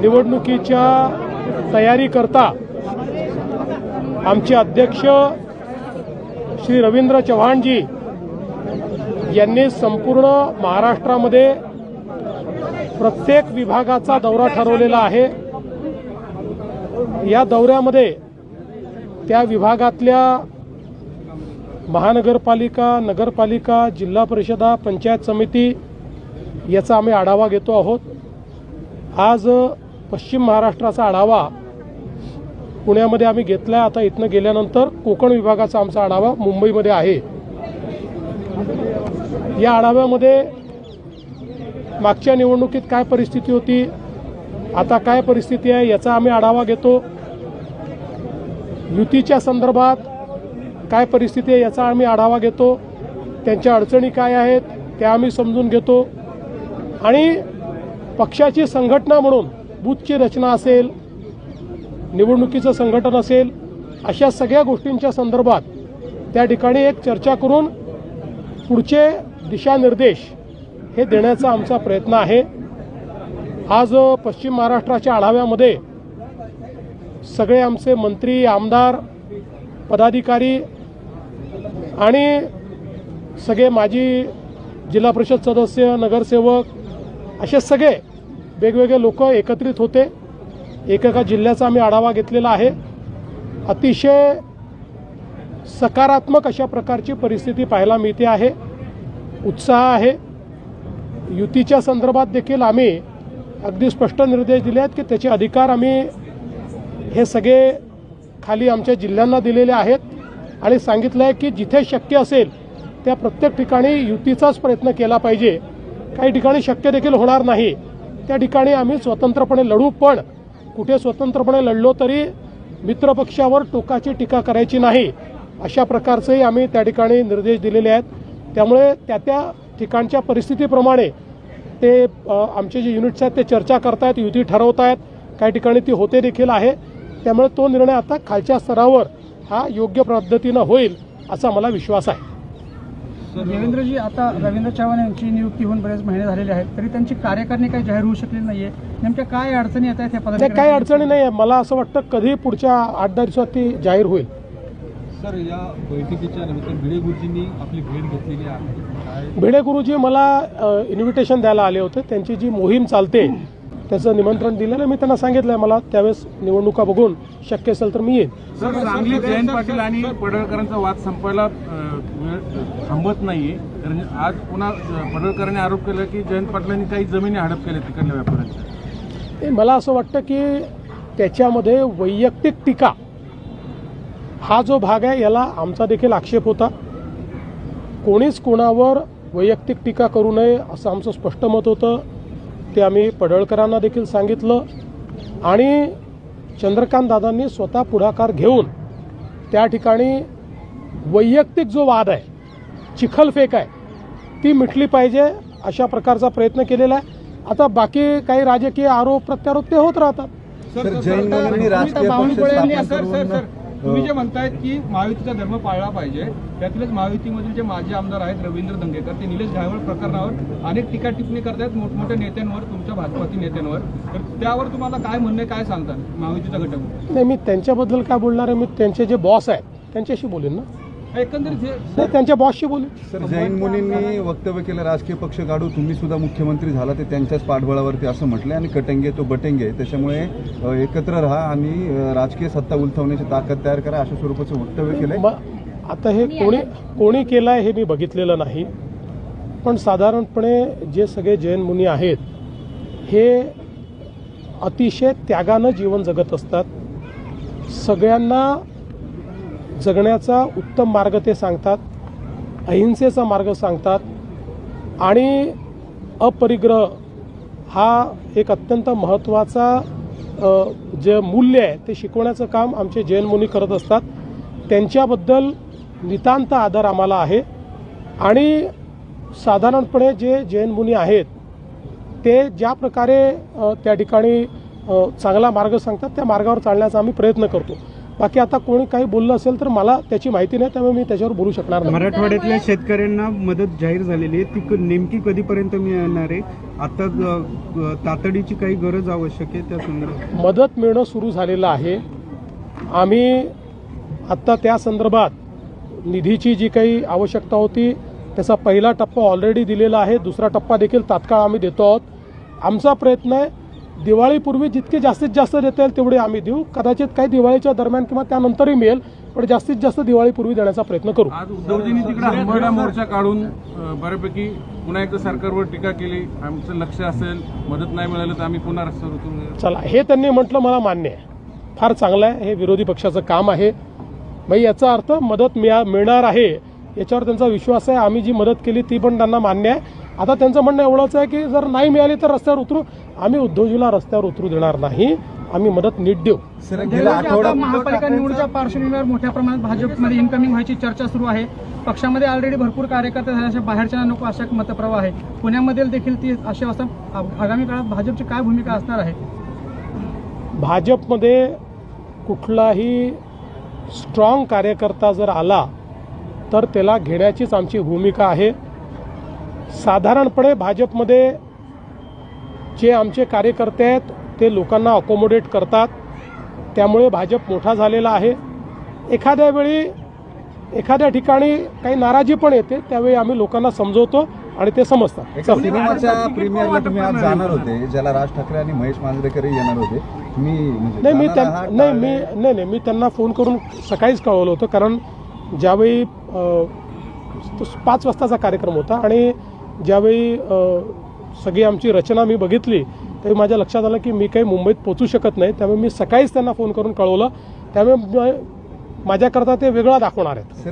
निवडणुकीच्या तयारीकरता आमचे अध्यक्ष श्री रवींद्र चव्हाणजी यांनी संपूर्ण महाराष्ट्रामध्ये प्रत्येक विभागाचा दौरा ठरवलेला आहे. या दौऱ्यामध्ये त्या विभागातल्या महानगरपालिका नगरपालिका जिल्हा परिषदा पंचायत समिती याचा आम्ही आढावा घेतो आहोत. आज पश्चिम महाराष्ट्राचा आढावा पुण्यामध्ये आम्ही घेतला आहे आता इथनं गेल्यानंतर कोकण विभागाचा आमचा आढावा मुंबईमध्ये आहे. या आढाव्यामध्ये मागच्या निवडणुकीत काय परिस्थिती होती? आता काय परिस्थिती आहे याचा आम्ही आढावा घेतो. युतीच्या संदर्भात काय परिस्थिती आहे याचा आम्ही आढावा घेतो. त्यांच्या अडचणी काय आहेत त्या आम्ही समजून घेतो. आणि पक्षाची संघटना म्हणून बूथची रचना असेल निवडणुकीचं संघटन असेल अशा सगळ्या गोष्टींच्या संदर्भात त्या ठिकाणी एक चर्चा करून पुढचे दिशानिर्देश हे देण्याचा आमचा प्रयत्न आहे. आज पश्चिम महाराष्ट्राच्या आढाव्यामध्ये सगळे आमचे मंत्री आमदार पदाधिकारी आणि सगळे माजी जिल्हा परिषद सदस्य नगरसेवक असे सगळे वेगवेगळे लोक एकत्रित होते. एकेका जिल्ह्याचा आम्ही आढावा घेतलेला आहे. अतिशय सकारात्मक अशा प्रकारची परिस्थिती पाहायला मिळते आहे. उत्साह आहे. युतीच्या संदर्भात देखील आम्ही अगदी स्पष्ट निर्देश दिले आहेत की त्याचे अधिकार आम्ही हे सगळे खाली आमच्या जिल्ह्यांना दिलेले आहेत आणि सांगितलं आहे की जिथे शक्य असेल त्या प्रत्येक ठिकाणी युतीचाच प्रयत्न केला पाहिजे. काही ठिकाणी शक्य देखील होणार नाही. त्या ठिकाणी आम्ही स्वतंत्रपणे लढू पण कुठे स्वतंत्रपणे लढलो तरी मित्रपक्षावर टोकाची टीका करायची नाही अशा प्रकारचेही आम्ही त्या ठिकाणी निर्देश दिलेले आहेत. त्यामुळे त्या त्या ठिकाणच्या परिस्थितीप्रमाणे ते आमचे जे युनिट्स आहेत ते चर्चा करतायत युती ठरवत आहेत काही ठिकाणी ती होते देखील आहे. त्यामुळे तो निर्णय आता खालच्या स्तरावर हा योग्य पद्धतीनं होईल असा मला विश्वास आहे. देवेंद्रजी आता रवींद्र चव्हाण यांची नियुक्ती होऊन बरेच महिने झालेले आहेत तरी त्यांची कार्यकारणी काही जाहीर होऊ शकलेली नाहीये. नेमक्या काय अडचणी येत आहेत त्या काही अडचणी नाही आहे मला असं वाटतं कधी पुढच्या आठ दहा दिवसात ती जाहीर होईल. सर या बैठकीच्या निमित्तानं भिडे गुरुजींनी आपली भेट घेतलेली आहे. भिडे गुरुजी मला इन्व्हिटेशन द्यायला आले होते. त्यांची जी मोहीम चालते त्याचं निमंत्रण दिलेलं मी त्यांना सांगितलं आहे मला त्यावेळेस निवडणुका बघून शक्य असेल तर मी येईन. सर सांगलीत जयंत पाटील आणि पडळकरांचा वाद संपायला थांबत नाहीये. कारण आज पुन्हा पडळकरांनी आरोप केला की जयंत पाटलांनी काही जमिनी हडप केल्या तिकडल्या व्यापाऱ्यांच्या. ते मला असं वाटतं की त्याच्यामध्ये वैयक्तिक टीका हा जो भाग आहे याला आमचा देखील आक्षेप होता. कोणीच कोणावर वैयक्तिक टीका करू नये असं आमचं स्पष्ट मत होतं. ते आम्ही पडळकरांना देखील सांगितलं. आणि चंद्रकांत दादांनी स्वतः पुढाकार घेऊन त्या ठिकाणी वैयक्तिक जो वाद आहे चिखलफेक आहे ती मिटली पाहिजे अशा प्रकारचा प्रयत्न केलेला आहे. आता बाकी काही राजकीय आरोप प्रत्यारोप ते होत राहतात. तुम्ही जे म्हणतायत की महायुतीचा धर्म पाळला पाहिजे त्यातलेच महायुतीमधील जे माजी आमदार आहेत रवींद्र दंगेकर ते निलेश घायवळ प्रकरणावर अनेक टीका टिप्पणी करतायत मोठमोठ्या नेत्यांवर तुमच्या भाजपातील नेत्यांवर. तर त्यावर तुम्हाला काय म्हणणं आहे, काय सांगतात महायुतीचा घटक? नाही मी त्यांच्याबद्दल काय बोलणार आहे? मी त्यांचे जे बॉस आहेत त्यांच्याशी बोलेन ना. एकंदरीत हे त्यांच्या बॉसशी बोलेन. सर जैन मुनींनी वक्तव्य केलं राजकीय पक्ष काढू तुम्ही सुद्धा मुख्यमंत्री झाला ते त्यांच्याच पाठबळावरती असं म्हटलंय आणि कटंगे तो बटेंगे. त्याच्यामुळे एकत्र राहा आणि राजकीय सत्ता उलथवण्याची ताकद तयार करा अशा स्वरूपाचं वक्तव्य केलंय. मग आता हे कोणी कोणी केलं आहे हे मी बघितलेलं नाही. पण साधारणपणे जे सगळे जैन मुनी आहेत हे अतिशय त्यागानं जीवन जगत असतात. सगळ्यांना जगण्याचा उत्तम मार्ग ते सांगतात अहिंसेचा मार्ग सांगतात आणि अपरिग्रह हा एक अत्यंत महत्त्वाचा जे मूल्य आहे ते शिकवण्याचं काम आमचे जैन मुनी करत असतात. त्यांच्याबद्दल नितांत आदर आम्हाला आहे. आणि साधारणपणे जे जैन मुनी आहेत ते ज्या प्रकारे त्या ठिकाणी चांगला मार्ग सांगतात त्या मार्गावर चालण्याचा आम्ही प्रयत्न करतो. बाकी आता कोणी काही बोललं असेल तर मला त्याची माहिती नाही त्यामुळे मी त्याच्यावर बोलू शकणार नाही. मराठवाड्यातल्या शेतकऱ्यांना मदत जाहीर झालेली आहे. ती क- नेमकी कधीपर्यंत मिळणार आहे? आता तातडीची काही गरज आवश्यक आहे त्या संदर्भात? मदत मिळणं सुरू झालेलं आहे. आम्ही आत्ता त्या संदर्भात निधीची जी काही आवश्यकता होती त्याचा पहिला टप्पा ऑलरेडी दिलेला आहे. दुसरा टप्पा देखील तात्काळ आम्ही देतो आहोत. आमचा प्रयत्न आहे दिवाळीपूर्वी जितके जास्तीत जास्त देता येईल तेवढे आम्ही देऊ. कदाचित काही दिवाळीच्या दरम्यान किंवा त्यानंतरही मिळेल पण जास्तीत जास्त दिवाळीपूर्वी देण्याचा प्रयत्न करू. आज उद्धवजींनी तिकडे हंबरडा मोर्चा काढून बऱ्यापैकी पुन्हा एकदा सरकारवर टीका केली. आमचं लक्ष असेल मदत नाही मिळालं तर आम्ही पुन्हा रस्त्यावर उतरू. चला हे त्यांनी म्हटलं मला मान्य आहे. फार चांगलं आहे हे विरोधी पक्षाचं काम आहे. मग याचा अर्थ मदत मिळा मिळणार आहे. याच्यावर त्यांचा विश्वास आहे. आम्ही जी मदत केली ती पण त्यांना मान्य आहे. आता त्यांचं म्हणणं एवढंच आहे की जर नाही मिळाली तर रस्त्यावर उतरू. आम्ही उद्धवजीला रस्त्यावर उतरू देणार नाही. आम्ही मदत नीट देऊ. महापालिका निवडणुकीच्या पार्श्वभूमीवर मोठ्या प्रमाणात भाजपमध्ये इन्कमिंग व्हायची चर्चा सुरू आहे. पक्षामध्ये ऑलरेडी भरपूर कार्यकर्ते झाल्याच्या बाहेरच्या नको अशा मतप्रवाह आहे पुण्यामध्ये देखील ती अशी आ- आगामी काळात भाजपची काय भूमिका असणार आहे? भाजपमध्ये कुठलाही स्ट्रॉंग कार्यकर्ता जर आला तर त्याला घेण्याचीच आमची भूमिका आहे. साधारणपणे भाजपमध्ये जे आमचे कार्यकर्ते आहेत ते लोकांना अकोमोडेट करतात. त्यामुळे भाजप मोठा झालेला आहे. एखाद्या वेळी एखाद्या ठिकाणी काही नाराजी पण येते त्यावेळी आम्ही लोकांना समजवतो. आणि ते समजतात. प्रीमियरला तुम्ही आज जाणार होते ज्याला राज ठाकरे आणि महेश मांजरेकरही येणार होते. तुम्ही म्हणजे नाही मी नाही? मी नाही नाही मी त्यांना फोन करून सकाळीच कळवलं होतं कारण ज्यावेळी पाच वाजताचा कार्यक्रम होता आणि ज्यावेळी सगळी आमची रचना मी बघितली त्यावेळी माझ्या लक्षात आलं की मी काही मुंबईत पोचू शकत नाही. त्यामुळे मी सकाळीच त्यांना फोन करून कळवलं. त्यामुळे म- माझ्याकरता ते वेगळं दाखवणार आहेत.